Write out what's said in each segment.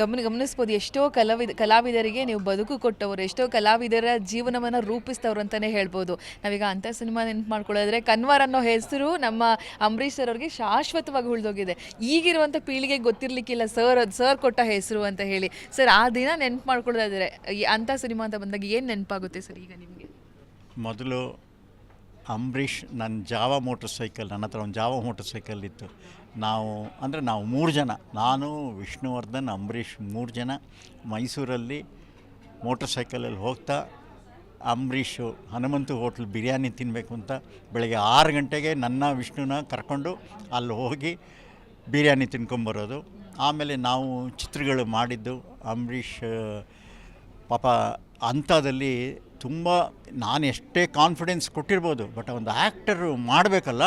ಗಮನ ಗಮನಿಸ್ಬೋದು. ಎಷ್ಟೋ ಕಲಾವಿದ ಕಲಾವಿದರಿಗೆ ನೀವು ಬದುಕು ಕೊಟ್ಟವರು, ಎಷ್ಟೋ ಕಲಾವಿದರ ಜೀವನವನ್ನು ರೂಪಿಸ್ತವ್ರು ಅಂತಲೇ ಹೇಳ್ಬೋದು. ನಾವೀಗ ಅಂಥ ಸಿನಿಮಾ ನೆನ್ಪು ಮಾಡ್ಕೊಳ್ಳೋದ್ರೆ ಕನ್ವರ್ ಅನ್ನೋ ಹೆಸರು ನಮ್ಮ ಅಂಬರೀಷ್ ಸರ್ ಅವ್ರಿಗೆ ಶಾಶ್ವತವಾಗಿ ಉಳಿದೋಗಿದೆ. ಈಗಿರುವಂಥ ಪೀಳಿಗೆಗೆ ಗೊತ್ತಿರಲಿಕ್ಕಿಲ್ಲ, ಸರ್ ಸರ್ ಕೊಟ್ಟ ಹೆಸರು ಅಂತ ಹೇಳಿ. ಸರ್, ಆ ದಿನ ನೆನ್ಪು ಮಾಡ್ಕೊಳ್ಳೋದಾದರೆ ಅಂಥ ಸಿನಿಮಾ ಅಂತ ಬಂದಾಗ ಏನು ನೆನಪಾಗುತ್ತೆ ಸರ್ ಈಗ ನಿಮಗೆ? ಮೊದಲು ಅಂಬರೀಷ್ ನನ್ನ ಜಾವ ಮೋಟರ್ ಸೈಕಲ್, ನನ್ನ ಹತ್ರ ಒಂದು ಜಾವ ಮೋಟರ್ ಸೈಕಲ್ ಇತ್ತು. ನಾವು, ಅಂದರೆ ನಾವು ಮೂರು ಜನ, ನಾನು, ವಿಷ್ಣುವರ್ಧನ್, ಅಂಬರೀಷ್ ಮೂರು ಜನ ಮೈಸೂರಲ್ಲಿ ಮೋಟರ್ ಸೈಕಲಲ್ಲಿ ಹೋಗ್ತಾ, ಅಂಬರೀಷು ಹನುಮಂತು ಹೋಟ್ಲ್ ಬಿರಿಯಾನಿ ತಿನ್ನಬೇಕು ಅಂತ ಬೆಳಗ್ಗೆ ಆರು ಗಂಟೆಗೆ ನನ್ನ ವಿಷ್ಣುನ ಕರ್ಕೊಂಡು ಅಲ್ಲಿ ಹೋಗಿ ಬಿರಿಯಾನಿ ತಿನ್ಕೊಂಬರೋದು. ಆಮೇಲೆ ನಾವು ಚಿತ್ರಗಳು ಮಾಡಿದ್ದು, ಅಂಬರೀಷ್ ಪಾಪ ಅಂಥದ್ದಲ್ಲಿ ತುಂಬ ನಾನು ಎಷ್ಟೇ ಕಾನ್ಫಿಡೆನ್ಸ್ ಕೊಟ್ಟಿರ್ಬೋದು ಬಟ್ ಒಂದು ಆ್ಯಕ್ಟರು ಮಾಡಬೇಕಲ್ಲ,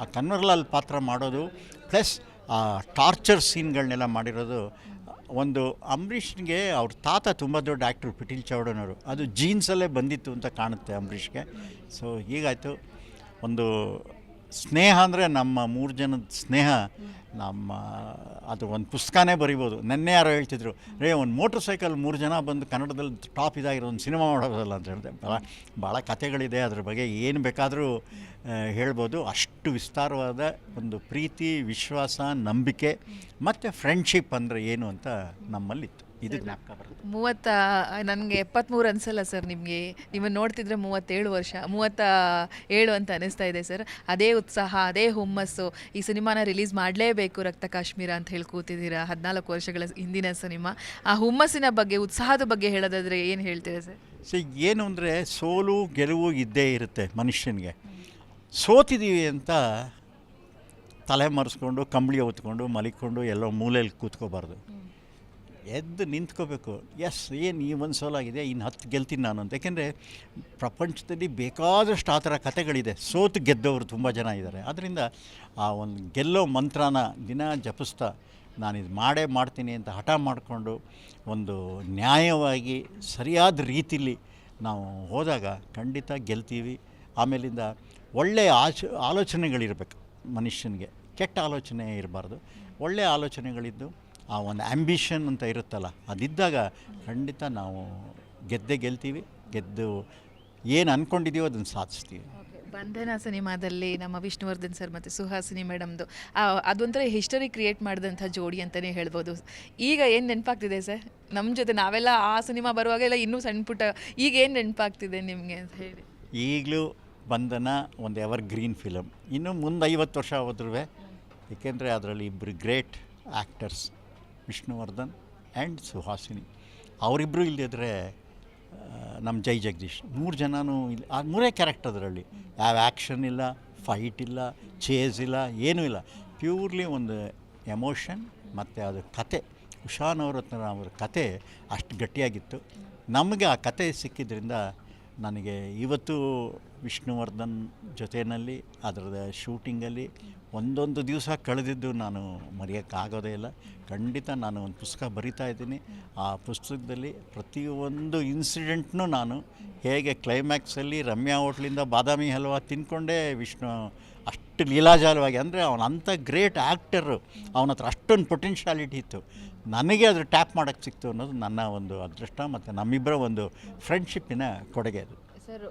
ಆ ಕನ್ವರ್ಲಾಲ್ ಪಾತ್ರ ಮಾಡೋದು ಪ್ಲಸ್ ಆ ಟಾರ್ಚರ್ ಸೀನ್ಗಳನ್ನೆಲ್ಲ ಮಾಡಿರೋದು, ಒಂದು ಅಂಬರೀಷ್ಗೆ ಅವ್ರ ತಾತ ತುಂಬ ದೊಡ್ಡ ಆ್ಯಕ್ಟ್ರು ಪಿಟೀಲ್ ಚೌಡನವರು ಅದು ಜೀನ್ಸಲ್ಲೇ ಬಂದಿತ್ತು ಅಂತ ಕಾಣುತ್ತೆ ಅಂಬರೀಷ್ಗೆ ಸೊ ಹೀಗಾಯಿತು. ಒಂದು ಸ್ನೇಹ ಅಂದರೆ ನಮ್ಮ ಮೂರು ಜನದ ಸ್ನೇಹ, ನಮ್ಮ, ಅದು ಒಂದು ಪುಸ್ತಕನೇ ಬರಿಬೋದು. ನೆನ್ನೆ ಯಾರೋ ಹೇಳ್ತಿದ್ರು, ರೇ, ಒಂದು ಮೋಟ್ರ್ ಸೈಕಲ್ ಮೂರು ಜನ ಬಂದು ಕನ್ನಡದಲ್ಲಿ ಟಾಪ್ ಇದಾಗಿರೋ ಒಂದು ಸಿನಿಮಾ ಮಾಡೋದಲ್ಲ ಅಂತ ಹೇಳಿದೆ. ಭಾಳ ಭಾಳ ಕಥೆಗಳಿದೆ, ಅದ್ರ ಬಗ್ಗೆ ಏನು ಬೇಕಾದರೂ ಹೇಳ್ಬೋದು. ಅಷ್ಟು ವಿಸ್ತಾರವಾದ ಒಂದು ಪ್ರೀತಿ, ವಿಶ್ವಾಸ, ನಂಬಿಕೆ, ಮತ್ತು ಫ್ರೆಂಡ್ಶಿಪ್ ಅಂದರೆ ಏನು ಅಂತ ನಮ್ಮಲ್ಲಿತ್ತು. ಇದು ಜ್ಞಾಪಕ ಬರುತ್ತೆ. ಮೂವತ್ತ ನನಗೆ ಎಪ್ಪತ್ತ್ಮೂರು ಅನಿಸಲ್ಲ ಸರ್ ನಿಮಗೆ. ನಿಮ್ಮನ್ನು ನೋಡ್ತಿದ್ರೆ ಮೂವತ್ತೇಳು ವರ್ಷ ಮೂವತ್ತ ಏಳು ಅಂತ ಅನಿಸ್ತಾ ಇದೆ ಸರ್. ಅದೇ ಉತ್ಸಾಹ ಅದೇ ಹುಮ್ಮಸ್ಸು. ಈ ಸಿನಿಮಾನ ರಿಲೀಸ್ ಮಾಡಲೇಬೇಕು ರಕ್ತ ಕಾಶ್ಮೀರ ಅಂತ ಹೇಳಿ ಕೂತಿದ್ದೀರಾ ಹದಿನಾಲ್ಕು ವರ್ಷಗಳ ಹಿಂದಿನ ಸಿನಿಮಾ. ಆ ಹುಮ್ಮಸ್ಸಿನ ಬಗ್ಗೆ ಉತ್ಸಾಹದ ಬಗ್ಗೆ ಹೇಳೋದಾದರೆ ಏನು ಹೇಳ್ತೀರಾ ಸರ್? ಸೊ ಏನು ಅಂದರೆ ಸೋಲು ಗೆಲುವು ಇದ್ದೇ ಇರುತ್ತೆ ಮನುಷ್ಯನಿಗೆ. ಸೋತಿದ್ದೀವಿ ಅಂತ ತಲೆ ಮರೆಸ್ಕೊಂಡು ಕಂಬಳಿ ಹೊತ್ಕೊಂಡು ಮಲಿಕೊಂಡು ಎಲ್ಲೋ ಮೂಲೆಯಲ್ಲಿ ಕೂತ್ಕೋಬಾರ್ದು. ಎದ್ದು ನಿಂತ್ಕೋಬೇಕು. ಎಸ್, ಏನು ಈ ಒಂದು ಸೋಲಾಗಿದೆ ಇನ್ನು ಹತ್ತು ಗೆಲ್ತೀನಿ ನಾನು ಅಂತ. ಯಾಕೆಂದರೆ ಪ್ರಪಂಚದಲ್ಲಿ ಬೇಕಾದಷ್ಟು ಆ ಥರ ಕಥೆಗಳಿದೆ. ಸೋತು ಗೆದ್ದವರು ತುಂಬ ಜನ ಇದ್ದಾರೆ. ಆದ್ದರಿಂದ ಆ ಒಂದು ಗೆಲ್ಲೋ ಮಂತ್ರನ ದಿನ ಜಪಿಸ್ತಾ ನಾನು ಇದು ಮಾಡೇ ಮಾಡ್ತೀನಿ ಅಂತ ಹಠ ಮಾಡಿಕೊಂಡು ಒಂದು ನ್ಯಾಯವಾಗಿ ಸರಿಯಾದ ರೀತಿಲಿ ನಾವು ಹೋದಾಗ ಖಂಡಿತ ಗೆಲ್ತೀವಿ. ಆಮೇಲಿಂದ ಒಳ್ಳೆಯ ಆಚ, ಆಲೋಚನೆಗಳಿರಬೇಕು ಮನುಷ್ಯನಿಗೆ. ಕೆಟ್ಟ ಆಲೋಚನೆ ಇರಬಾರ್ದು. ಒಳ್ಳೆಯ ಆಲೋಚನೆಗಳಿದ್ದು ಆ ಒಂದು ಆ್ಯಂಬಿಷನ್ ಅಂತ ಇರುತ್ತಲ್ಲ ಅದಿದ್ದಾಗ ಖಂಡಿತ ನಾವು ಗೆದ್ದೇ ಗೆಲ್ತೀವಿ. ಗೆದ್ದು ಏನು ಅಂದ್ಕೊಂಡಿದ್ದೀವೋ ಅದನ್ನು ಸಾಧಿಸ್ತೀವಿ. ಬಂಧನ ಸಿನಿಮಾದಲ್ಲಿ ನಮ್ಮ ವಿಷ್ಣುವರ್ಧನ್ ಸರ್ ಮತ್ತು ಸುಹಾಸಿನಿ ಮೇಡಮ್ದು ಅದೊಂಥರ ಹಿಸ್ಟರಿ ಕ್ರಿಯೇಟ್ ಮಾಡಿದಂಥ ಜೋಡಿ ಅಂತಲೇ ಹೇಳ್ಬೋದು. ಈಗ ಏನು ನೆನಪಾಗ್ತಿದೆ ಸರ್? ನಮ್ಮ ಜೊತೆ ನಾವೆಲ್ಲ ಆ ಸಿನಿಮಾ ಬರುವಾಗೆಲ್ಲ ಇನ್ನೂ ಸಣ್ಣ ಪುಟ್ಟ ಈಗ ಏನು ನೆನಪಾಗ್ತಿದೆ ನಿಮಗೆ ಅಂತ ಹೇಳಿ? ಈಗಲೂ ಬಂಧನ ಒಂದು ಎವರ್ ಗ್ರೀನ್ ಫಿಲಮ್ ಇನ್ನೂ ಮುಂದೆ ಐವತ್ತು ವರ್ಷ ಹೋದ್ರೂ ಏಕೆಂದರೆ ಅದರಲ್ಲಿ ಇಬ್ಬರು great actors Vishnuvardhan and Suhasini. ಅವರಿಬ್ಬರು ಇಲ್ಲದಿದ್ದರೆ ನಮ್ಮ ಜೈ ಜಗದೀಶ್. ಮೂರು ಜನನೂ ಇಲ್ಲಿ, ಆ, ಮೂರೇ ಕ್ಯಾರೆಕ್ಟರ್ ಅದರಲ್ಲಿ. ಯಾವ ಆ್ಯಕ್ಷನ್ ಇಲ್ಲ ಫೈಟ್ ಇಲ್ಲ ಚೇಸ್ ಇಲ್ಲ, ಏನೂ ಇಲ್ಲ. ಪ್ಯೂರ್ಲಿ ಒಂದು ಎಮೋಷನ್ ಮತ್ತು ಅದು ಕತೆ. ಉಷಾ ನವರತ್ನ ಅವರ ಕತೆ ಅಷ್ಟು ಗಟ್ಟಿಯಾಗಿತ್ತು. ನಮಗೆ ಆ ಕತೆ ಸಿಕ್ಕಿದ್ರಿಂದ ನನಗೆ ಇವತ್ತು ವಿಷ್ಣುವರ್ಧನ್ ಜೊತೆಯಲ್ಲಿ ಅದರದ ಶೂಟಿಂಗಲ್ಲಿ ಒಂದೊಂದು ದಿವಸ ಕಳೆದಿದ್ದು ನಾನು ಮರೆಯೋಕ್ಕಾಗೋದೇ ಇಲ್ಲ. ಖಂಡಿತ ನಾನು ಒಂದು ಪುಸ್ತಕ ಬರಿತಾ ಇದ್ದೀನಿ. ಆ ಪುಸ್ತಕದಲ್ಲಿ ಪ್ರತಿಯೊಂದು ಇನ್ಸಿಡೆಂಟ್ನೂ ನಾನು ಹೇಗೆ ಕ್ಲೈಮ್ಯಾಕ್ಸಲ್ಲಿ ರಮ್ಯಾ ಹೋಟ್ಲಿಂದ ಬಾದಾಮಿ ಹಲ್ವಾ ತಿನ್ಕೊಂಡೇ ವಿಷ್ಣು ಅಷ್ಟು ಲೀಲಾಜಾಲವಾಗಿ, ಅಂದರೆ ಅವನ ಅಂಥ ಗ್ರೇಟ್ ಆ್ಯಕ್ಟರು, ಅವನ ಹತ್ರ ಅಷ್ಟೊಂದು ಪೊಟೆನ್ಷಿಯಾಲಿಟಿ ಇತ್ತು. ನನಗೆ ಅದು ಟ್ಯಾಪ್ ಮಾಡೋಕ್ಕೆ ಸಿಕ್ತು ಅನ್ನೋದು ನನ್ನ ಒಂದು ಅದೃಷ್ಟ, ಮತ್ತು ನಮ್ಮಿಬ್ಬರ ಒಂದು ಫ್ರೆಂಡ್ಶಿಪ್ಪಿನ ಕೊಡುಗೆ ಅದು. ಸರ್